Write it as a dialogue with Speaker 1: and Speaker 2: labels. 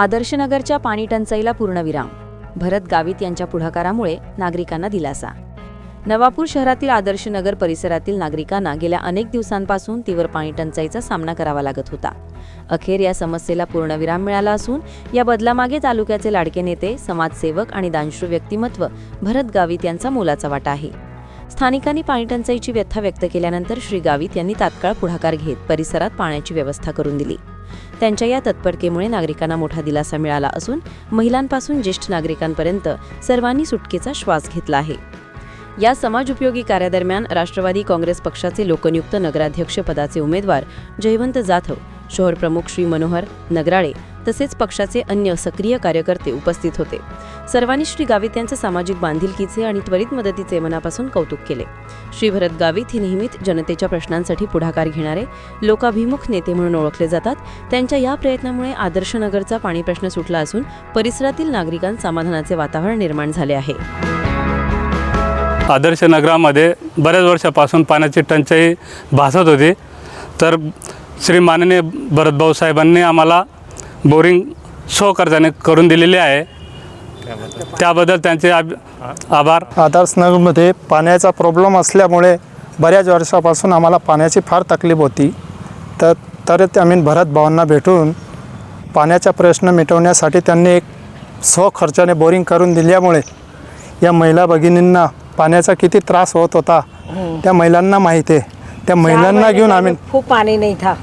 Speaker 1: आदर्शनगरच्या पाणीटंचाईला पूर्णविराम. भरत गावित यांच्या पुढाकारामुळे नागरिकांना दिलासा. नवापूर शहरातील आदर्शनगर परिसरातील नागरिकांना गेल्या अनेक दिवसांपासून तीव्र पाणीटंचाईचा सामना करावा लागत होता. अखेर या समस्येला पूर्णविराम मिळाला असून या बदलामागे तालुक्याचे लाडके नेते समाजसेवक आणि दानशूर व्यक्तिमत्व भरत गावित यांचा मोलाचा वाटा आहे. स्थानिकांनी पाणीटंचाईची व्यथा व्यक्त केल्यानंतर श्री गावित यांनी तात्काळ पुढाकार घेत परिसरात पाण्याची व्यवस्था करून दिली. त्यांच्या या तत्परतेमुळे नागरिकांना मोठा दिलासा मिळाला असून महिलांपासून ज्येष्ठ नागरिकांपर्यंत सर्वांनी सुटकेचा श्वास घेतला आहे. या समाज उपयोगी कार्यादरम्यान राष्ट्रवादी काँग्रेस पक्षाचे लोकनियुक्त नगराध्यक्ष पदाचे उमेदवार जयवंत जाधव शहर प्रमुख श्री मनोहर नगराळे तसेच पक्षाचे अन्य सक्रिय कार्यकर्ते उपस्थित होते. सर्वांनी श्री गावित यांचे सामाजिक बांधिलकीचे आणि त्वरित मदतीचे मनापासून कौतुक केले. श्री भरत गावित हे नेहमीच जनतेच्या प्रश्नांसाठी पुढाकार घेणारे लोकाभिमुख नेते म्हणून ओळखले जातात. त्यांच्या या प्रयत्नामुळे आदर्श नगरचा पाणी प्रश्न सुटला असून परिसरातील नागरिकांत समाधानाचे वातावरण निर्माण झाले आहे.
Speaker 2: आदर्श नगरामध्ये बऱ्याच वर्षापासून पाण्याची टंचाई भासत होती. तर श्री माननीय भरतभाऊ साहेबांनी आम्हाला बोरिंग सो कर्जाने करून दिलेली आहे. त्याबद्दल. त्यांचे आभ- आभार.
Speaker 3: आदर्शनगरमध्ये पाण्याचा प्रॉब्लेम असल्यामुळे बऱ्याच वर्षापासून आम्हाला पाण्याची फार तकलीफ होती. तर तर आम्ही भरत भावांना भेटून पाण्याचा प्रश्न मिटवण्यासाठी त्यांनी एक स्वखर्चाने बोरिंग करून दिल्यामुळे या महिला भगिनींना पाण्याचा किती त्रास होत होता त्या महिलांना माहिती आहे. त्या महिलांना घेऊन आम्ही
Speaker 4: खूप पानी नहीं था.